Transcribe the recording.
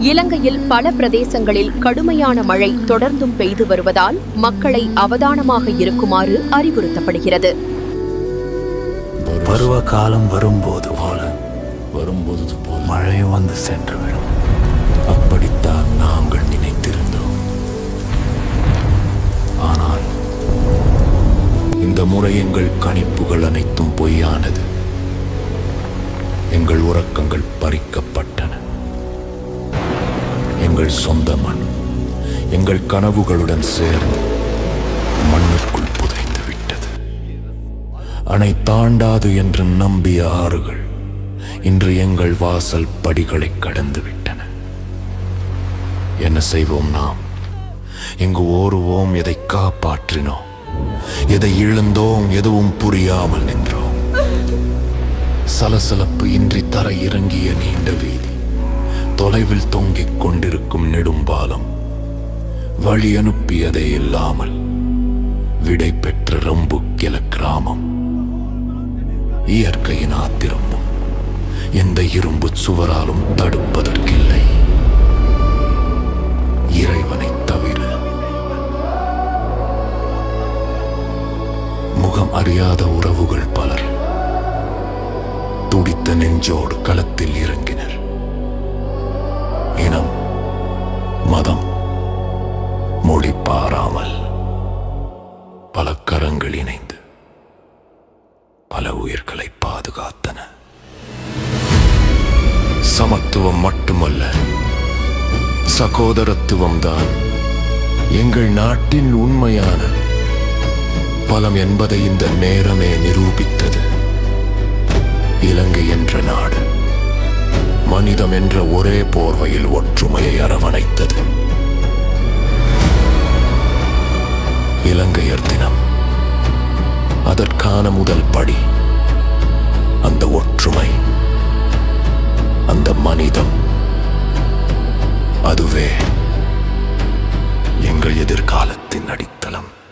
இலங்கையில் பல பிரதேசங்களில் கடுமையான மழை தொடர்ந்தும் பெய்து வருவதால் மக்களை அவதானமாக இருக்குமாறு அறிவுறுத்தப்படுகிறது. பருவ காலம் வரும்போது போல வரும்போது மழை வந்து சென்றுவிடும் அப்படித்தான் நாங்கள் முறை எங்கள் கணிப்புகள் அனைத்தும் பொய்யானது. எங்கள் உறக்கங்கள் பறிக்கப்பட்டன. எங்கள் சொந்த மண் எங்கள் கனவுகளுடன் சேர்ந்து மண்ணுக்குள் புதைந்து விட்டது. அணை தாண்டாது என்று நம்பிய ஆறுகள் இன்று எங்கள் வாசல் படிகளை கடந்து விட்டன. என்ன செய்வோம் நாம்? இங்கு ஓருவோம் எதை காப்பாற்றினோம்? எதை இழந்தோம் எதுவும் புரியாமல் நின்றோம். சலசலப்பு இன்றி தர இறங்கிய நீண்ட வீதி தொலைவில் தொங்கிக் கொண்டிருக்கும் நெடும்பாலம் வழி அனுப்பியதே இல்லாமல் விடை பெற்ற ரம்புக்கில கிராமம் இயற்கையின் ஆத்திரமும் எந்த இரும்பு சுவராலும் தடுப்பதற்கில்லை. இறைவனை முகம் அறியாத உறவுகள் பலர் துடித்த நெஞ்சோடு களத்தில் இறங்கினர். இனம் மதம் மொழி பாராமல் பல கரங்கள் இணைந்து பல உயிர்களை பாதுகாத்தன. சமத்துவம் மட்டுமல்ல சகோதரத்துவம் தான் எங்கள் நாட்டின் உண்மையான பலம் என்பதை இந்த நேரமே நிரூபித்தது. இலங்கை என்ற நாடு மனிதம் என்ற ஒரே போர்வையில் ஒற்றுமையை அரவணைத்தது. இலங்கையர் தினம் அதற்கான முதல் படி அந்த ஒற்றுமை அந்த மனிதம். அதுவே எங்கள் எதிர்காலத்தின் அடித்தளம்.